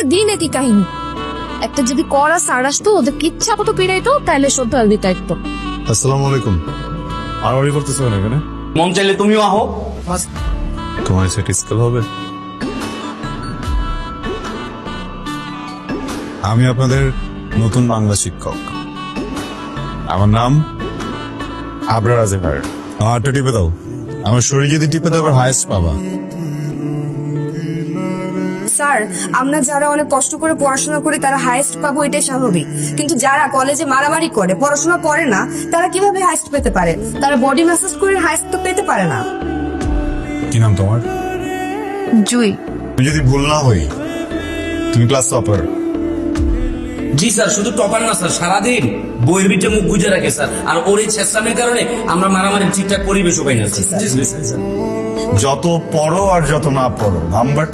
প্রত্যেকটা দিন একই কাহিনী। একটা যদি করা সার আসতো ওদের ইচ্ছা মতো পেরাইতো তাহলে সদ্য আর দিতে একটু। আসসালামু আলাইকুম। আর আড়াআড়ি করতেছো কেন এখানে? মন চাইলে তুমিও আহো। তোমার সেটি স্কেল হবে। আমি আপনাদের নতুন বাংলা শিক্ষক। আমার নাম আবরার আজেহার। আমার টিপে দাও। আমার শরীর যদি টিপে দাও আবার হায়েস্ট পাবা। স্যার আমরা যারা অনেক কষ্ট করে পড়াশোনা করি তারা হাইয়েস্ট পাবো এটাই স্বাভাবিক। কিন্তু যারা কলেজে মারামারি করে পড়াশোনা করে না তারা কীভাবে হাইয়েস্ট পেতে পারে? তারা বডি ম্যাসাজ করে হাইয়েস্ট তো পেতে পারে না। কি নাম তোমার? জুই। তুমি যদি ভুল না হই তুমি ক্লাস টপার জি স্যার শুধু টপার না স্যার সারাদিন বইয়ের বিটে মুখ গুজে রাখে স্যার। আর ওর এই ছেসামের কারণে আমরা মারামারি ঠিকঠাক পরিবেশও পাই না স্যার। যত পড়ো আর যত না পড়ো নাম্বার